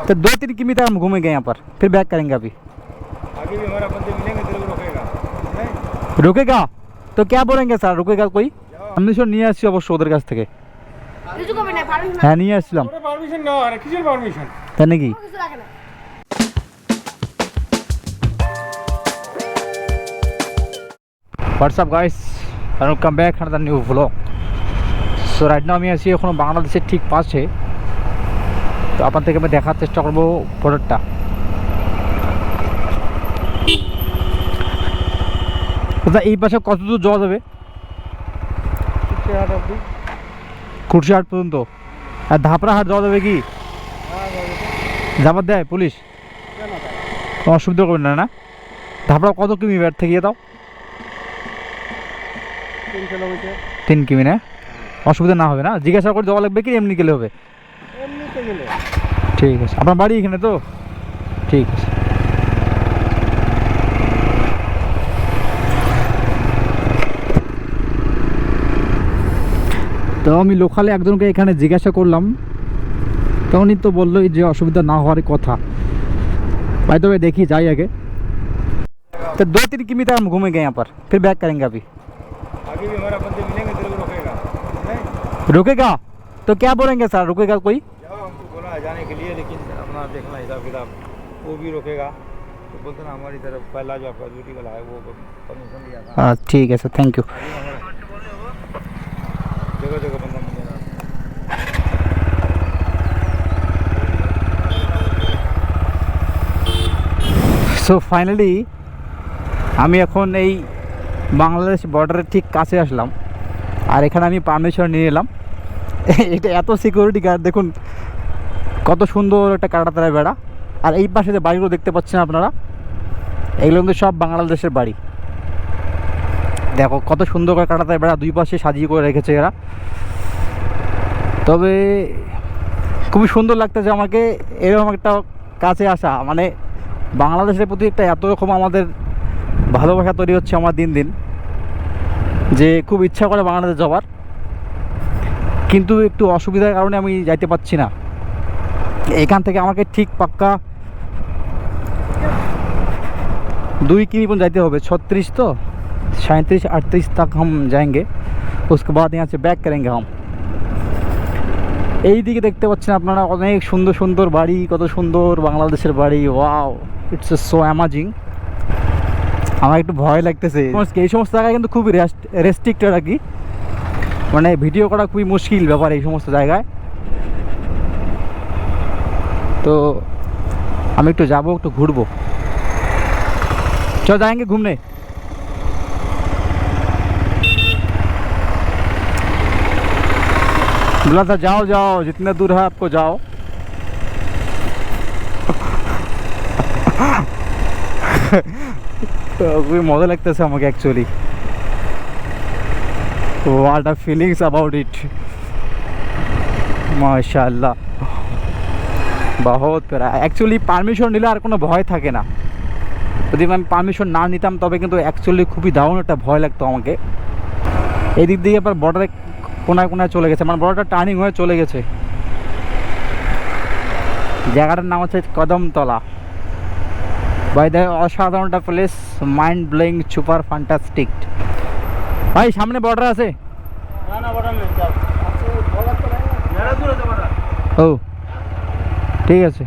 तो दो तीन किलोमीटर हम घूमेंगे यहाँ पर फिर बैक करेंगे अभी आगे भी हमारा बंदे मिलेंगे तेरे को रोकेगा नहीं रुकेगा तो क्या बोलेंगे স্যার রুকেগা কই পারমিশন নিয়ে আসছি অবশ্য ওদের কাছ থেকে কিছু করবে না পারমিশন হ্যাঁ নিয়ে আসছিলাম ওরা পারমিশন নেওয়া হয় না কিসের পারমিশন তাই নাকি কিছু রাখে না WhatsApp guys welcome back another new vlog so right now আমি আছি এখনো বাংলাদেশের ঠিক পাশে তো আপনার থেকে আমি দেখার চেষ্টা করব প্রোডাক্টটা দাদা এই পাশে কত দূর যাওয়া যাবে? হাট খুরশিহাট পর্যন্ত। আর ধাপড়া হাট যাওয়া যাবে কি? যাবার দেয় পুলিশ? কোনো অসুবিধা করবেন না না? ধাপড়া কত কিমি ব্যাট থেকে দাও? তিন কিমি না? অসুবিধা না হবে না? জিজ্ঞাসা করে যাওয়া লাগবে কি এমনি গেলে হবে? ঠিক আছে আপনার বাড়ি এখানে তো ঠিক আছে তো আমি লোকালে একজনকে এখানে জিজ্ঞাসা করলাম তো উনি তো বললো যে অসুবিধা না হওয়ার কথা भाई तो मैं देखी जाइए आगे तो दो तीन किलोमीटर हम घूमेंगे यहाँ पर फिर बैक करेंगे अभी आगे भी हमारा बंदे मिलेंगे तेरे को रोकेगा नहीं रुकेगा तो क्या बोलेंगे सर रुकेगा कोई जाओ हमको बोला है जाने के लिए लेकिन अपना देखना हिसाब किताब वो भी रोकेगा तो बोलते ना हमारी तरफ पहला जो आपका ड्यूटी वाला है वो परमिशन लिया था हाँ ठीक है सर थैंक यू जगह जगह बंदा मिलेगा সো ফাইনালি আমি এখন এই বাংলাদেশ বর্ডারের ঠিক কাছে আসলাম আর এখানে আমি পারমিশন নিয়ে এলাম এটা এত সিকিউরিটি গার্ড দেখুন কত সুন্দর একটা কাটাতারা বেড়া। আর এই পাশে যে বাড়িগুলো দেখতে পাচ্ছেন আপনারা, এগুলো কিন্তু সব বাংলাদেশের বাড়ি। দেখো, কত সুন্দর করে কাটাতারা বেড়া দুই পাশে সাজিয়ে করে রেখেছে এরা। তবে খুবই সুন্দর লাগতেছে আমাকে, এরকম একটা কাছে আসা। মানে বাংলাদেশের প্রতি একটা এত রকম আমাদের ভালোবাসা তৈরি হচ্ছে আমার দিন দিন, যে খুব ইচ্ছা করে বাংলাদেশ যাওয়ার। কিন্তু একটু অসুবিধার কারণে আমি যাইতে পারছি না। এখান থেকে আমাকে ঠিক পাক্কা দুই কিমি পর্যন্ত যাইতে হবে ছত্রিশ তো सैंतीस अड़तीस तक हम जाएंगे उसके बाद यहाँ से बैक करेंगे हम এই দিকে দেখতে পাচ্ছেন আপনারা অনেক সুন্দর সুন্দর বাড়ি কত সুন্দর বাংলাদেশের বাড়ি ওয়াও ইটস সো অ্যামাজিং আমার একটু ভয় লাগতেছে এই সমস্ত জায়গায় কিন্তু খুবই রেস্ট্রিক্টেড আর কি মানে ভিডিও করা খুবই মুশকিল ব্যাপার এই সমস্ত জায়গায় तो আমি একটু যাবো तो, तो घूरब। चल जाएँगे घूमने। बोला था जाओ जाओ, जितने दूर है आपको जाओ। तो मज़ा लगता से हमको actually what are feelings about it माशाल्लाह। বহুত প্যারা। অ্যাকচুয়ালি পারমিশন নিলে আর কোনো ভয় থাকে না। যদি আমি পারমিশন না নিতাম তবে কিন্তু অ্যাকচুয়ালি খুবই দারুণ একটা ভয় লাগতো আমাকে। এদিক দিয়ে আবার বর্ডারে কোনায় কোনায় চলে গেছে। মানে বর্ডারটা টার্নিং হয়ে চলে গেছে। জায়গাটার নাম হচ্ছে কদমতলা। বাই দ্য অসাধারণ একটা place mind blowing super fantastic ভাই সামনে বর্ডার আছে? না না বড় নেই যাও। আচ্ছা ও। ঠিক আছে।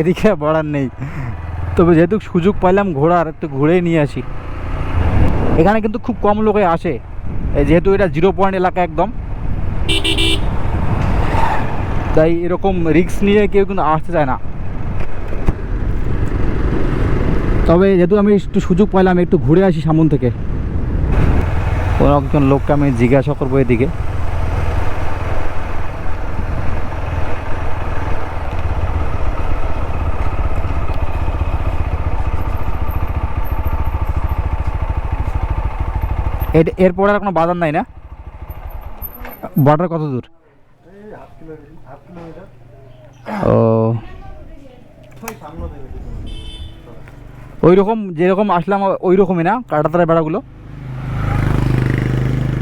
এদিকে বর্ডার নেই। তবে যেহেতু সুযোগ পাইলাম ঘোরার একটু ঘুরে নিয়ে আসি। এখানে কিন্তু খুব কম লোকে আসে। যেহেতু এটা জিরো পয়েন্ট এলাকা একদম। তাই এরকম রিস্ক নিয়ে কেউ কিন্তু আসতে চায় না। তবে যেহেতু আমি একটু সুযোগ পাইলাম, একটু ঘুরে আসি সামন থেকে। কোনো একজন লোককে আমি জিজ্ঞাসা করব এদিকে। এর- এরপর আর কোনো বাজার নাই না? বর্ডার কত দূর? ও। ওই রকম যেরকম আসলাম ওই রকমই না? কাটাতারা বেড়াগুলো?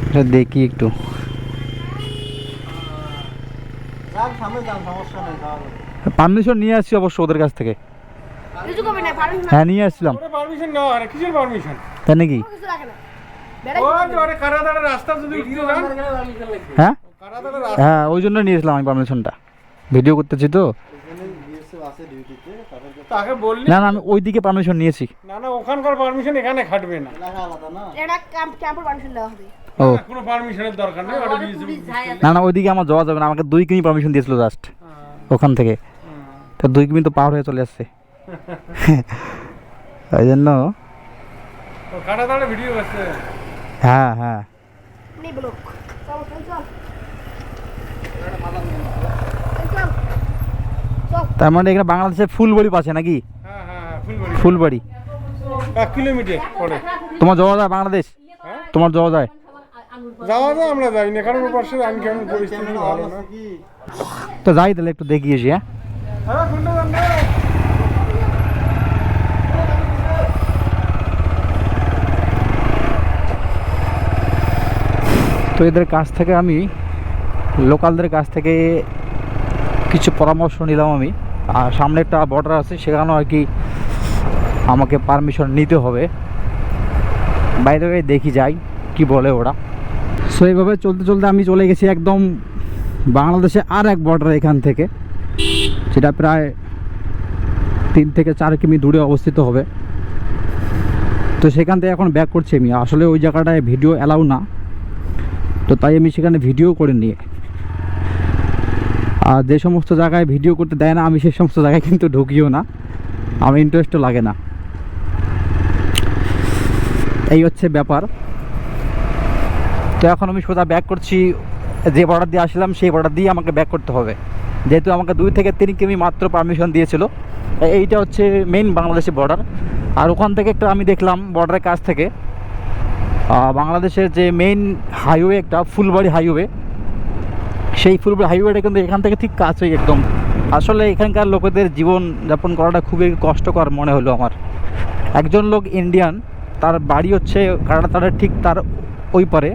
এটা দেখি একটু। পারমিশন নিয়ে আসছি অবশ্য ওদের কাছ থেকে। হ্যাঁ নিয়ে আসছিলাম। ওরে পারমিশন নেওয়া হয় কিসের পারমিশন তাই নাকি? হ্যাঁ? হ্যাঁ ওই জন্য নিয়েছিলাম আমি পারমিশনটা ভিডিও করতেছি তো। না না আমি ওই দিকে পারমিশন নিয়েছি। না না ওখানকার পারমিশন এখানে খাটবে না। এটা ক্যাম্প ক্যাম্পের পারমিশন দেওয়া হবে। ও। না, কোনো পারমিশনের দরকার নেই ওটা না না ওইদিকে আমার যাওয়া যাবে না আমাকে দুই কিমি পারমিশন দিয়েছিল জাস্ট ওখান থেকে। তো দুই কিমি তো পার হয়ে চলে আসছে। ওই জন্য ভিডিও আছে। হ্যাঁ হ্যাঁ। তার মানে এখানে বাংলাদেশে ফুলবাড়ি পাচ্ছে নাকি? হ্যাঁ হ্যাঁ ফুলবাড়ি। ফুলবাড়ি। এক কিলোমিটার পরে তোমার যাওয়া যায় বাংলাদেশ? হ্যাঁ? তোমার যাওয়া যায়? যাওয়া যায় আমরা যাই না কারণ ওপাশে আমি কেমন পরিস্থিতি ভালো না। তো যাই তাহলে একটু দেখিয়ে এসি হ্যাঁ হ্যাঁ কোনটা যান রে? তো এদের কাছ থেকে আমি, লোকালদের কাছ থেকে কিছু পরামর্শ নিলাম আমি। আর সামনে একটা বর্ডার আছে, সেখানেও আর কি আমাকে পারমিশন নিতে হবে। বাইরে দেখি যাই, কি বলে ওরা। সো এইভাবে চলতে চলতে আমি চলে গেছি একদম বাংলাদেশে আর এক বর্ডার এখান থেকে, যেটা প্রায় তিন থেকে চার কিমি দূরে অবস্থিত হবে। তো সেখান থেকে এখন ব্যাক করছি আমি। আসলে ওই জায়গাটায় ভিডিও অ্যালাউ না। তো তাই আমি সেখানে ভিডিও করে নিয়ে। আর যে সমস্ত জায়গায় ভিডিও করতে দেয় না, আমি সেই সমস্ত জায়গায় কিন্তু ঢুকিও না। আমার ইন্টারেস্টও লাগে না। এই হচ্ছে ব্যাপার। তো এখন আমি সোজা ব্যাক করছি। যে বর্ডার দিয়ে আসলাম, সেই বর্ডার দিয়ে আমাকে ব্যাক করতে হবে। যেহেতু আমাকে দুই থেকে তিন কিমি মাত্র পারমিশন দিয়েছিল। এইটা হচ্ছে মেইন বাংলাদেশি বর্ডার আর ওখান থেকে একটা আমি দেখলাম বর্ডারের কাছ থেকে। বাংলাদেশের যে মেইন হাইওয়ে একটা, ফুলবাড়ি হাইওয়ে সেই ফুলবাড়ি হাইওয়েটা কিন্তু এখান থেকে ঠিক কাছেই একদম। আসলে এখানকার লোকেদের জীবন যাপন করাটা খুবই কষ্টকর মনে হলো আমার। একজন লোক ইন্ডিয়ান তার বাড়ি হচ্ছে কাটাতারের ঠিক তার ওই পারে।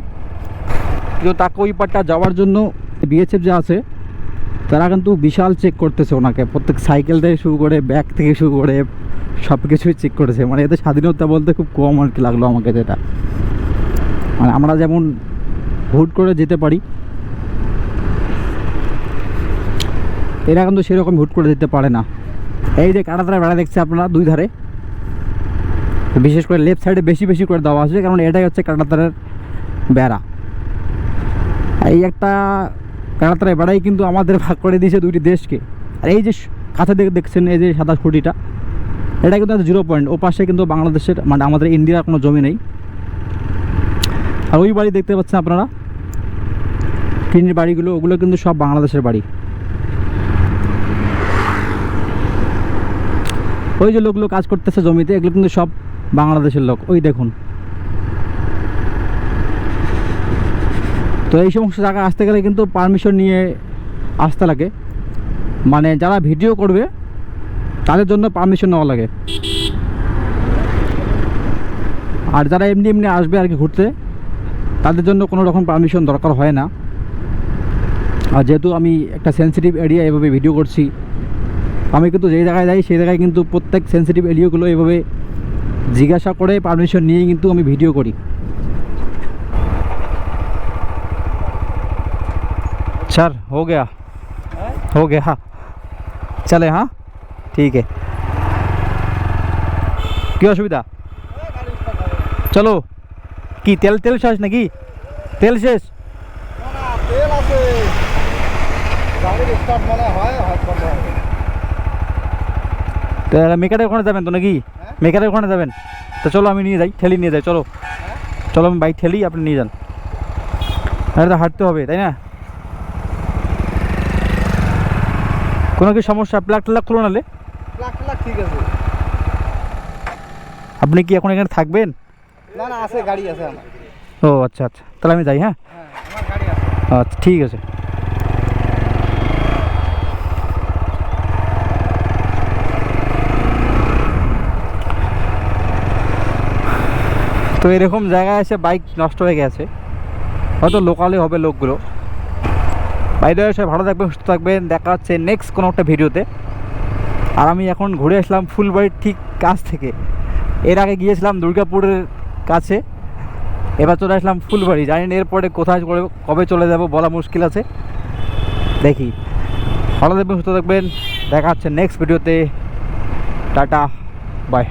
কিন্তু তাকে ওই পারটা যাওয়ার জন্য বিএসএফ যে আছে, তারা কিন্তু বিশাল চেক করতেছে ওনাকে। প্রত্যেক সাইকেল থেকে শুরু করে ব্যাগ থেকে শুরু করে সব কিছুই চেক করেছে মানে এতে স্বাধীনতা বলতে খুব কম আর কি লাগল আমাকে যেটা। মানে আমরা যেমন হুট করে যেতে পারি, এরা কিন্তু সেরকম হুট করে যেতে পারে না। এই যে কাটাতারা বেড়া দেখছে আপনারা দুই ধারে, বিশেষ করে লেফট সাইডে বেশি বেশি করে দেওয়া আছে, কারণ এটাই হচ্ছে কাটাতারের বেড়া। এই একটা কাটাতারের বেড়াই কিন্তু আমাদের ভাগ করে দিয়েছে দুইটি দেশকে। আর এই যে কাছে দেখে, দেখছেন এই যে সাদা খুঁটিটা, এটা কিন্তু জিরো পয়েন্ট ও পাশে কিন্তু বাংলাদেশের মানে আমাদের ইন্ডিয়ার কোনো জমি নেই। আর ওই বাড়ি দেখতে পাচ্ছেন আপনারা? টিনের বাড়িগুলো, ওগুলো কিন্তু সব বাংলাদেশের বাড়ি। ওই যে লোকগুলো কাজ করতেছে জমিতে, এগুলো কিন্তু সব বাংলাদেশের লোক। ওই দেখুন। তো এই সমস্ত জায়গায় আসতে গেলে কিন্তু পারমিশন নিয়ে আসতে লাগে। মানে যারা ভিডিও করবে, তাদের জন্য পারমিশন নেওয়া লাগে। আর যারা এমনি এমনি আসবে আর কি ঘুরতে তাদের জন্য কোনো রকম পারমিশন দরকার হয় না। আর যেহেতু আমি একটা সেন্সিটিভ এরিয়া এভাবে ভিডিও করছি, আমি কিন্তু যেই জায়গায় যাই সেই জায়গায় কিন্তু প্রত্যেক সেন্সিটিভ এরিয়াগুলো এভাবে জিজ্ঞাসা করে পারমিশন নিয়ে কিন্তু আমি ভিডিও করি। স্যার, হো গেয়া। হো গে হ্যাঁ চলে হ্যাঁ ঠিক আছে কি অসুবিধা? চলো। কি তেল তেল শেষ নাকি? তেল শেষ? তেল আছে গাড়ির স্টার্ট মানে হয় মেকারের ওখানে যাবেন তো নাকি? মেকারের ওখানে যাবেন? তো চলো আমি নিয়ে যাই ঠেলি নিয়ে যাই চলো। চলো আমি বাইক ঠেলি আপনি নিয়ে যান। আরে তো হাঁটতে হবে তাই না? কোনো কি সমস্যা? প্লাগ ট্লাগ খুলো নালে ঠিক আছে। আপনি কি এখন এখানে থাকবেন? না না আছে গাড়ি আছে আমার। ও আচ্ছা আচ্ছা। তাহলে আমি যাই হ্যাঁ? হ্যাঁ আমার গাড়ি আছে। আচ্ছা ঠিক আছে। তো এরকম জায়গায় এসে বাইক নষ্ট হয়ে গেছে। হয়তো লোকালে হবে লোকগুলো। বাইরে সবাই ভালো থাকবেন সুস্থ থাকবেন। দেখা হচ্ছে নেক্সট কোনো একটা ভিডিওতে। আর আমি এখন ঘুরে আসলাম ফুলবাড়ির ঠিক কাছ থেকে। এর আগে গিয়েছিলাম দুর্গাপুরের কাছে। এবার চলে আসলাম ফুলবাড়ি। জানি না এরপরে কোথায় কবে চলে যাব, বলা মুশকিল আছে। দেখি। ভালো দেখবেন সুস্থ থাকবেন। দেখা হচ্ছে নেক্সট ভিডিওতে টাটা বাই